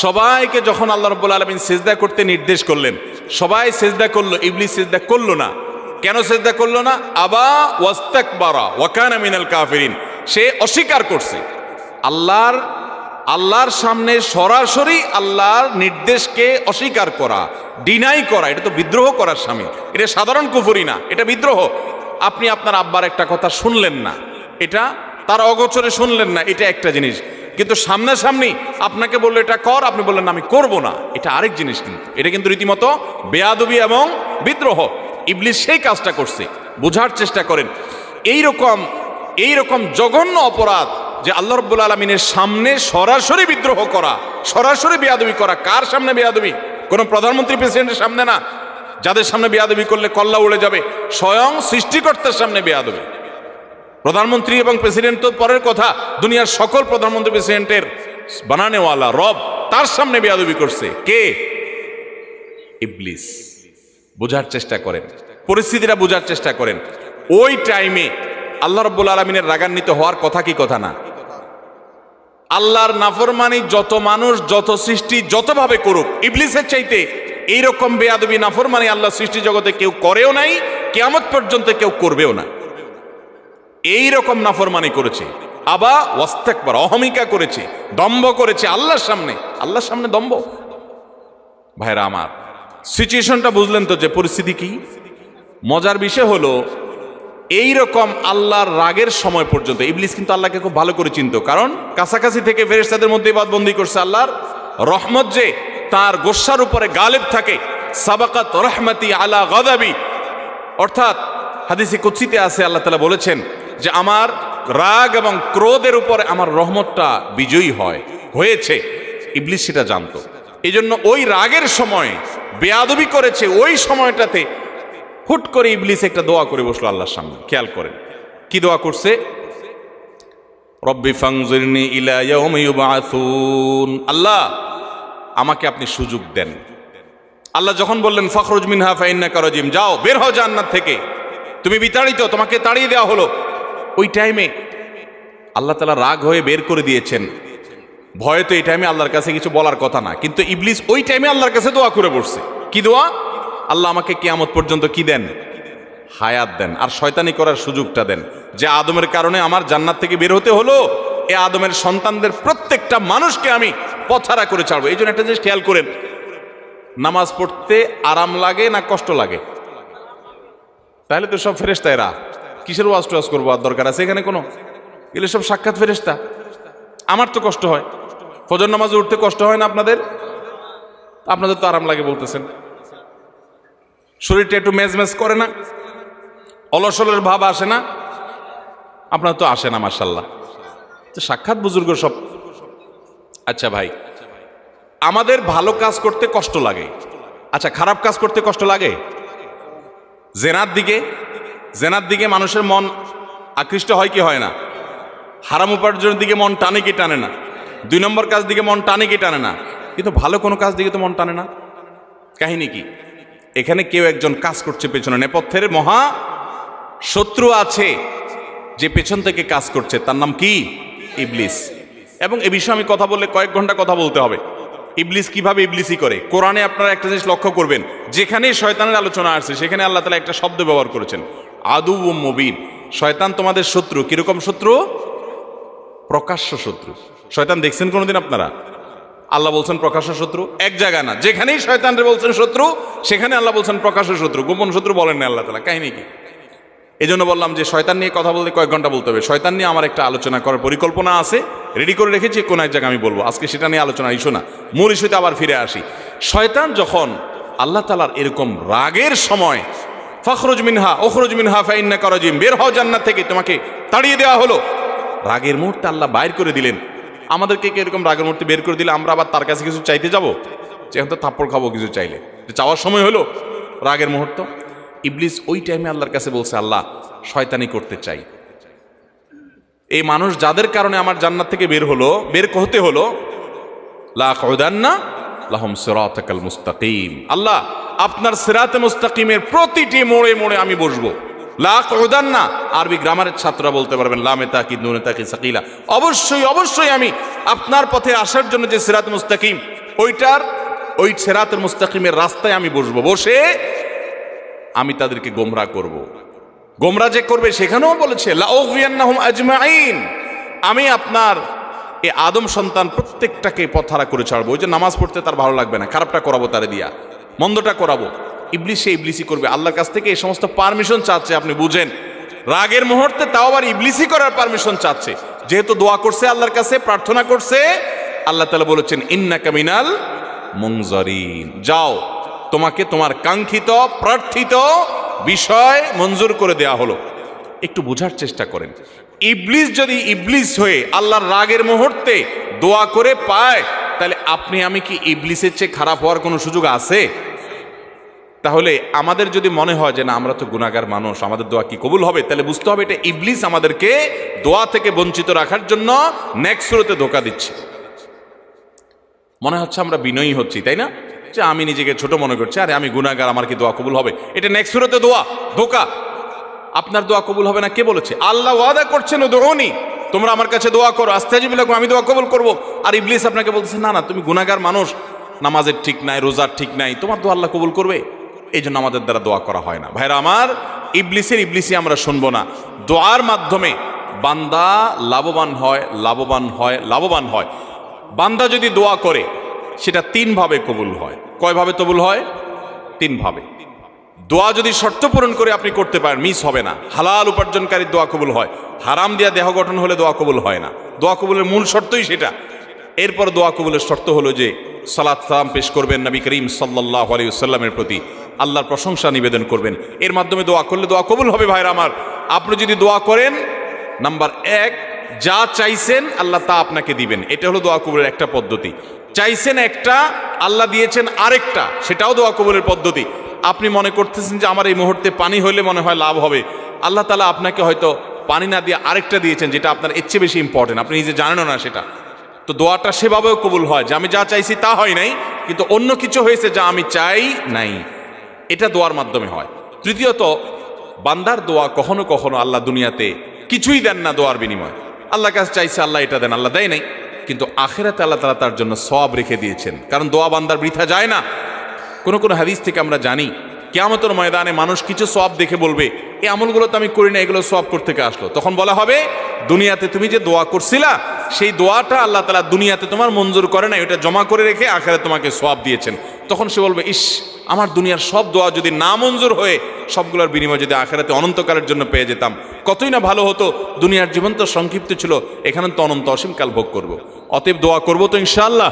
সবাইকে যখন আল্লাহ রব্বুল আলমিন সেজদা করতে নির্দেশ করলেন, সবাই সেজদা করল ইবলি সেজদা করল না। কেন সেজদা করল না? আবা ওয়াস্তাক বারা ওয়াকানা মিনাল কাফিরিন। সে অস্বীকার করছে। আল্লাহর আল্লাহর সামনে সরাসরি আল্লাহর নির্দেশকে অস্বীকার করা ডিনাই করা, এটা তো বিদ্রোহ করার সামিল এটা সাধারণ কুফুরি না, এটা বিদ্রোহ। আপনি আপনার আব্বার একটা কথা শুনলেন না, এটা তার অগোচরে শুনলেন না, এটা একটা জিনিস। কিন্তু সামনাসামনি আপনাকে বলল, এটা কর। আপনি বললেন, আমি করব না। এটা আরেক জিনিস কিন্তু। এটা কিন্তু রীতিমতো বেয়াদবি এবং বিদ্রোহ। ইবলিস সেই কাজটা করছে। বোঝার চেষ্টা করেন। এই রকম এই রকম জঘন্য অপরাধ যে আল্লাহ রব্বুল আলমিনের সামনে সরাসরি বিদ্রোহ করা, সরাসরি বেয়াদবি করা, কার সামনে বেয়াদবি? কোনো প্রধানমন্ত্রী, প্রেসিডেন্টের সামনে না? যাদের সামনে বেয়াদবি করলে কল্লা উড়ে যাবে। স্বয়ং সৃষ্টিকর্তার সামনে বেয়াদবি। প্রধানমন্ত্রী এবং প্রেসিডেন্ট তো পরের কথা, দুনিয়ার সকল প্রধানমন্ত্রী প্রেসিডেন্টের বানানেওয়ালা রব তার সামনে বেয়াদবি করছে। কে? ইবলিস। বোঝার চেষ্টা করেন। পরিস্থিতিটা বোঝার চেষ্টা করেন। ওই টাইমে আল্লাহ রব্বুল আলমিনের রাগান্বিত হওয়ার কথা কি কথা না? আল্লাহর নাফরমানি যত মানুষ, যত সৃষ্টি, যতভাবে করুক, ইবলিসের চাইতে এইরকম বেয়াদবি, নাফরমানি আল্লাহ সৃষ্টি জগতে কেউ করেও নাই, কেয়ামত পর্যন্ত কেউ করবেও না। এই রকম নাফরমানি করেছে। আবা ওয়াস্তাকবার, অহমিকা করেছে, দম্ভ করেছে আল্লাহর সামনে। আল্লাহর সামনে দম্ভ। ভাইরা আমার, সিচুয়েশনটা বুঝলেন তো যে পরিস্থিতি কি? মজার বিষয় হলো এই রকম আল্লাহর রাগের সময় পর্যন্ত, ইবলিস কিন্তু আল্লাহকে খুব ভালো করে চিনত। কারণ কাছাকাছি থেকে ফেরেশতাদের মধ্যে বন্দি করছে আল্লাহর রহমত যে তার গোসার উপরে গালেব থাকে। সাবাকাত রহমতি আলা গদাবি। অর্থাৎ হাদিসে কুৎসিতে আছে, আল্লাহ তালা বলেছেন যে আমার রাগ এবং ক্রোধের উপরে আমার রহমতটা বিজয়ী হয়, হয়েছে। ইবলিস সেটা জানতো। এই জন্য ওই রাগের সময়, বেয়াদবি করেছে ওই সময়টাতে হুট করে ইবলিস একটা দোয়া করে বসল আল্লাহর সামনে। খেয়াল করেন। কি দোয়া করছে? রব্বি ইলা আল্লাহ, আমাকে আপনি সুযোগ দেন। আল্লাহ যখন বললেন, ফখরুজ মিনহা ফাইন্না করজিম যাও, বের হও জান্নাত থেকে। তুমি বিতাড়িত, তোমাকে তাড়িয়ে দেওয়া হলো। ওই টাইমে আল্লাহ তালা রাগ হয়ে বের করে দিয়েছেন। ভয়ে তো এই টাইমে আল্লাহর কাছে কিছু বলার কথা না। কিন্তু ইবলিস ওই টাইমে আল্লাহর কাছে দোয়া করে বসছে। কি দোয়া? আল্লাহ আমাকে কিয়ামত পর্যন্ত কি দেন? হায়াত দেন। আর শয়তানি করার সুযোগটা দেন। যে আদমের কারণে আমার জান্নাত থেকে বের হতে হলো, এ আদমের সন্তানদের প্রত্যেকটা মানুষকে আমি পথারা করে ছাড়বো। এই জন্য একটা জিনিস খেয়াল করেন। নামাজ পড়তে আরাম লাগে না কষ্ট লাগে? তাহলে তো সব ফেরেস্তা এরা কিসের ওয়াজ টোয়াজ করব? আর দরকার আছে এখানে কোনো? এগুলো সব সাক্ষাৎ ফেরেস্তা আমার তো কষ্ট হয়। ফজর নামাজে উঠতে কষ্ট হয় না আপনাদের? আপনাদের তো আরাম লাগে বলতেছেন। শরীরটা একটু মেজ মেজ করে না? অলসলের ভাব আসে না? আপনার তো আসে না মার্শাল্লাহ তো সাক্ষাৎ বুজুর্গ সব। আচ্ছা ভাই, আমাদের ভালো কাজ করতে কষ্ট লাগে। আচ্ছা খারাপ কাজ করতে কষ্ট লাগে? জেনার দিকে? জেনার দিকে মানুষের মন আকৃষ্ট হয় কি হয় না? হারাম উপার্জনের দিকে মন টানে কি টানে না? দুই নম্বর কাজ দিকে মন টানে কি টানে না? কিন্তু ভালো কোনো কাজ দিকে তো মন টানে না। কাহিনী কি? এখানে কেউ একজন কাজ করছে পেছনে। নেপথ্যের মহা শত্রু আছে যে পেছন থেকে কাজ করছে। তার নাম কি? ইবলিস। এবং এ বিষয়ে আমি কথা বললে কয়েক ঘণ্টা কথা বলতে হবে। ইবলিস কীভাবে ইবলিসই করে? কোরআনে আপনারা একটা জিনিস লক্ষ্য করবেন। যেখানে শয়তানের আলোচনা আসছে, সেখানে আল্লাহ তালা একটা শব্দ ব্যবহার করেছেন। আদু ও মবিন। শয়তান তোমাদের শত্রু। কীরকম শত্রু? প্রকাশ্য শত্রু। শয়তান দেখছেন কোনোদিন আপনারা? আল্লাহ বলছেন প্রকাশ্য শত্রু। এক জায়গা না। যেখানেই শয়তানরে বলছেন শত্রু, সেখানে আল্লাহ বলছেন প্রকাশ্য শত্রু। গোপন শত্রু বলেন না আল্লাহ তালা। কাহিনী কি? এই জন্য বললাম যে শয়তান নিয়ে কথা বলতে কয়েক ঘণ্টা বলতে হবে। শয়তান নিয়ে আমার একটা আলোচনা করার পরিকল্পনা আছে। রেডি করে রেখেছি, কোন এক জায়গায় আমি বলব। আজকে সেটা নিয়ে আলোচনা ইস্যু না মূল ইস্যুতে আবার ফিরে আসি। শয়তান যখন আল্লাহ তালার এরকম রাগের সময় ফখরুজ মিনহা ওখরুজ মিনহা ফাইন্না করজিম বের হও জান্নাত থেকে, তোমাকে তাড়িয়ে দেওয়া হলো। রাগের মুহূর্তে আল্লাহ বাইর করে দিলেন। আমাদেরকে কি এরকম রাগের মুহূর্তে বের করে দিলে, আমরা আবার তার কাছে কিছু চাইতে যাব? যে তো থাপ্পড় খাব কিছু চাইলে। চাওয়ার সময় হলো রাগের মুহূর্ত। ইবলিস ওই টাইমে আল্লাহর কাছে বলছে, আল্লাহ, শয়তানি করতে চাই। এই মানুষ যাদের কারণে আমার জান্নাত থেকে বের হলো, বের হতে হলো লাহুদান্না লাহম সিরাতাকাল মুস্তাকিম। আল্লাহ আপনার সিরাতে মুস্তাকিমের প্রতিটি মোড়ে মোড়ে আমি বসবো। লাখ না আরবি গ্রামারের ছাত্ররা বলতে পারবেন লামে তাকি নুনে তাকি সাকিলা। অবশ্যই অবশ্যই আমি আপনার পথে আসার জন্য যে সিরাত মুস্তাকিম, ওইটার, ওই সেরাতের মুস্তাকিমের রাস্তায় আমি বসবো। বসে আমি তাদেরকে গোমরা করব। গোমরা যে করবে সেখানেও বলেছে লাউফিয়ান্নাহুম আজমাইন। আমি আপনার এই আদম সন্তান প্রত্যেকটাকে পথারা করে ছাড়বো। ওই যে নামাজ পড়তে তার ভালো লাগবে না, খারাপটা করাবো তারে দিয়া। মন্দটা করাবো। ইবলিসে ইবলিসি করবে। আল্লাহর কাছ থেকে এই সমস্ত পারমিশন চাচ্ছে, আপনি বুঝেন। রাগের মুহূর্তে তাও আবার ইবলিসি করার পারমিশন চাচ্ছে। যেহেতু দোয়া করছে আল্লাহর কাছে, প্রার্থনা করছে, আল্লাহ তালা বলেছেন ইন্না কামিনাল মংজরিন যাও, তোমাকে তোমার কাঙ্ক্ষিত, প্রার্থিত বিষয় মঞ্জুর করে দেয়া হলো। একটু বোঝার চেষ্টা করেন। ইবলিস যদি ইবলিস হয়ে আল্লাহর রাগের মুহূর্তে দোয়া করে পায় তাহলে আপনি, আমি কি ইবলিসের চেয়ে খারাপ হওয়ার কোনো সুযোগ আছে? তাহলে আমাদের যদি মনে হয় যে না, আমরা তো গুণাগার মানুষ, আমাদের দোয়া কি কবুল হবে? তাহলে বুঝতে হবে এটা ইবলিস আমাদেরকে দোয়া থেকে বঞ্চিত রাখার জন্য নেক্সট ধোকা দিচ্ছে। মনে হচ্ছে আমরা বিনয়ী হচ্ছি, তাই না? যে আমি নিজেকে ছোট মনে করছি, আরে আমি গুণাগার আমার কি দোয়া কবুল হবে? এটা নেক্সট দোয়া, ধোকা। আপনার দোয়া কবুল হবে না? কে বলেছে? আল্লাহ ওয়াদা করছেন ও দোনি তোমরা আমার কাছে দোয়া করো আস্তে লাগবে আমি দোয়া কবুল করব। আর ইবলিস আপনাকে বলতেছে, না না, তুমি গুণাগার মানুষ, নামাজের ঠিক নাই, রোজার ঠিক নাই, তোমার দোয়া আল্লাহ কবুল করবে? এই জন্য আমাদের দ্বারা দোয়া করা হয় না। ভাইরা আমার, ইবলিসের ইবলিসি আমরা শুনব না। দোয়ার মাধ্যমে বান্দা লাভবান হয় লাভবান হয় লাভবান হয়। বান্দা যদি দোয়া করে, সেটা তিনভাবে কবুল হয়। কয়ভাবে কবুল হয়? তিনভাবে। দোয়া যদি শর্ত পূরণ করে আপনি করতে পারেন, মিস হবে না। হালাল উপার্জনকারী দোয়া কবুল হয়। হারাম দিয়া দেহ গঠন হলে দোয়া কবুল হয় না। দোয়া কবুলের মূল শর্তই সেটা। এরপর দোয়া কবুলের শর্ত হলো যে, সালাত সালাম পেশ করবেন নবী করিম সাল্লাহ আলিউসাল্লামের প্রতি। আল্লাহর প্রশংসা নিবেদন করবেন। এর মাধ্যমে দোয়া করলে দোয়া কবুল হবে ভাইরা আমার। আপনি যদি দোয়া করেন, নাম্বার এক, যা চাইছেন আল্লাহ তা আপনাকে দিবেন। এটা হলো দোয়া কবুলের একটা পদ্ধতি। চাইছেন একটা, আল্লাহ দিয়েছেন আরেকটা, সেটাও দোয়া কবুলের পদ্ধতি। আপনি মনে করতেছেন যে আমার এই মুহূর্তে পানি হইলে মনে হয় লাভ হবে। আল্লাহ তালা আপনাকে হয়তো পানি না দিয়ে আরেকটা দিয়েছেন যেটা আপনার এর চেয়ে বেশি ইম্পর্টেন্ট আপনি নিজে জানেনও না সেটা। তো দোয়াটা সেভাবেও কবুল হয়। যে আমি যা চাইছি তা হয় নাই, কিন্তু অন্য কিছু হয়েছে যা আমি চাই নাই। এটা দোয়ার মাধ্যমে হয়। তৃতীয়ত, বান্দার দোয়া কখনো কখনো আল্লাহ দুনিয়াতে কিছুই দেন না দোয়ার বিনিময়। আল্লাহ কাছে চাইছে আল্লাহ এটা দেন, আল্লাহ দেয় নাই। কিন্তু আখেরাতে আল্লাহ তালা তার জন্য সব রেখে দিয়েছেন। কারণ দোয়া বান্দার বৃথা যায় না। কোনো কোনো হাদিস থেকে আমরা জানি, কেয়ামতের ময়দানে মানুষ কিছু সব দেখে বলবে এই আমলগুলো তো আমি করি না, এগুলো সব করতে থেকে আসলো? তখন বলা হবে, দুনিয়াতে তুমি যে দোয়া করছিলা, সেই দোয়াটা আল্লাহ তালা দুনিয়াতে তোমার মঞ্জুর করে না এটা জমা করে রেখে আখেরে তোমাকে সব দিয়েছেন। তখন সে বলবে, ইস, আমার দুনিয়ার সব দোয়া যদি না মঞ্জুর হয়ে, সবগুলোর বিনিময় যদি আখেরাতে অনন্তকালের জন্য পেয়ে যেতাম, কতই না ভালো হতো, দুনিয়ার জীবন তো সংক্ষিপ্ত ছিল, এখানে তো অনন্ত অসীমকাল ভোগ করব। অতএব দোয়া করব তো ইনশাআল্লাহ।